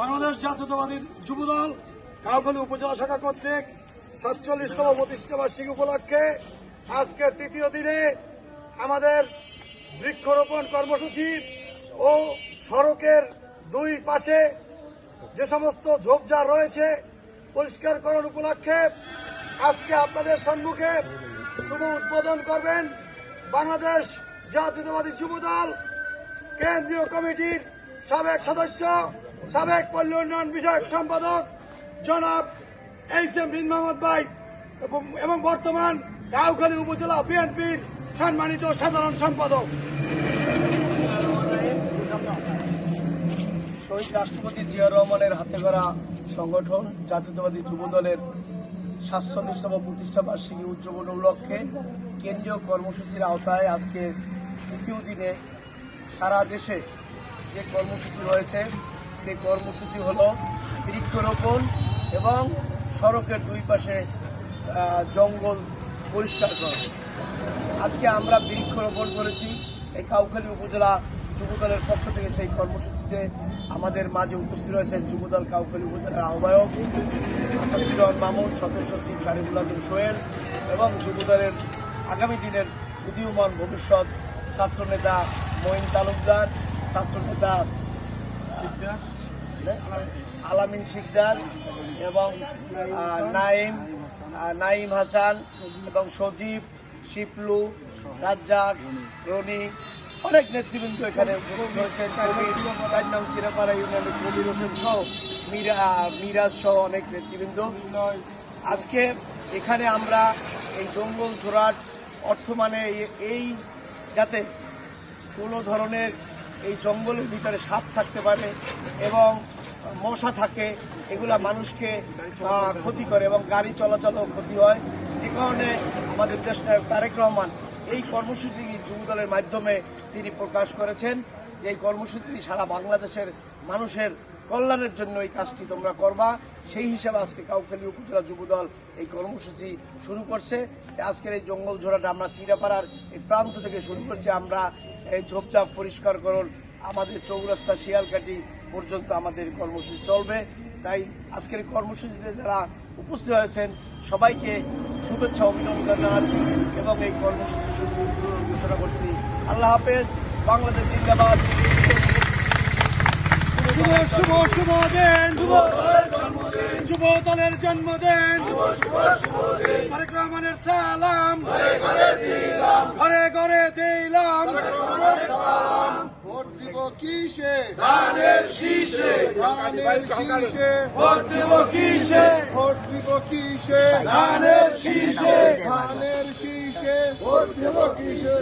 বাংলাদেশ জাতীয়তাবাদী যুবদল, কাউখালী উপজেলা শাখা কর্তৃক সাতচল্লিশতম প্রতিষ্ঠা বার্ষিকী উপলক্ষে আজকের তৃতীয় দিনে আমাদের বৃক্ষরোপণ কর্মসূচি ও সড়কের দুই পাশে যে সমস্ত ঝোপঝাড় রয়েছে পরিষ্কারকরণ উপলক্ষে আজকে আপনাদের সম্মুখে শুভ উদ্বোধন করবেন বাংলাদেশ জাতীয়তাবাদী যুবদল, কেন্দ্রীয় কমিটির সাবেক সদস্য, সাবেক পল্লী উন্নয়ন বিষয়ক সম্পাদক জনাব এইচ এম বিন মোহাম্মদ ভাই এবং- বর্তমান কাউখালী উপজেলা বিএনপির সম্মানিত সাধারণ সম্পাদক। শহীদ রাষ্ট্রপতি জিয়া রহমানের হাতে করা সংগঠন জাতীয়তাবাদী যুব দলের সাতচল্লিশতম প্রতিষ্ঠা বার্ষিকী উদযাপন উপলক্ষে কেন্দ্রীয় কর্মসূচির আওতায় আজকে তৃতীয় দিনে সারা দেশে যে কর্মসূচি রয়েছে, সেই কর্মসূচি হল বৃক্ষরোপণ এবং সড়কের দুই পাশে জঙ্গল পরিষ্কার করা। আজকে আমরা বৃক্ষরোপণ করেছি। এই কাউখালী উপজেলা যুবদলের পক্ষ থেকে সেই কর্মসূচিতে আমাদের মাঝে উপস্থিত রয়েছেন যুবদল কাউখালী উপজেলার আহ্বায়ক আসাদুজ্জামান মামুন, সদস্য শারিফুল আজম সোহেল এবং যুবদলের আগামী দিনের উদীয়মান ভবিষ্যৎ ছাত্রনেতা মঈন তালুকদার ছাত্রনেতা আলামিন শিকদার এবং নাইম নাইম হাসান এবং সজীব শিপলু রাজ্জাক রনি অনেক নেতৃবৃন্দ এখানে উপস্থিত হয়েছেন। কবির চার নং চিরাপাড়া ইউনিয়নের কবির হোসেন সহ মিরা মিরাজ সহ অনেক নেতৃবৃন্দ। আজকে এখানে আমরা এই জঙ্গল জোড়াট অর্থ মানে এই- এই যাতে কোনো ধরনের এই জঙ্গলের ভিতরে সাপ থাকতে পারে এবং মশা থাকে, এগুলা মানুষকে ক্ষতি করে এবং গাড়ি চলাচলও ক্ষতি হয়। যে কারণে আমাদের দেশ নায়ক তারেক রহমান এই কর্মসূচি যুবদলের মাধ্যমে তিনি প্রকাশ করেছেন যে এই কর্মসূচি সারা বাংলাদেশের মানুষের কল্যাণের জন্য এই কাজটি তোমরা করবা। সেই হিসাবে আজকে কাউখালী উপজেলা যুবদল এই কর্মসূচি শুরু করছে। আজকের এই জঙ্গল ঝোড়াটা আমরা চিরাপাড়ার এই প্রান্ত থেকে শুরু করছি। আমরা এই ঝোপঝাপ পরিষ্কার করুন। আমাদের চৌরাস্তা শিয়ালকাটি পর্যন্ত আমাদের কর্মসূচি চলবে। তাই আজকের এই কর্মসূচিতে যারা উপস্থিত হয়েছেন, সবাইকে শুভেচ্ছা, অভিনন্দন জানাচ্ছি এবং এই কর্মসূচি শুরু ঘোষণা করছি। আল্লাহ হাফেজ। বাংলাদেশ জিন্দাবাদ। শুভ শুভ শুভ দিন। যুব দলের জন্মদিন। তারেক রহমানের সালাম। ঘরে ঘরে দিলাম। ভোট দিব কিসে? ধানের শীষে। ধানের শীষে। ভোট দেব কিসে? ভোট দিব কিসে? ধানের শীষে। ধানের শীষে। ভোট দিব কিসে?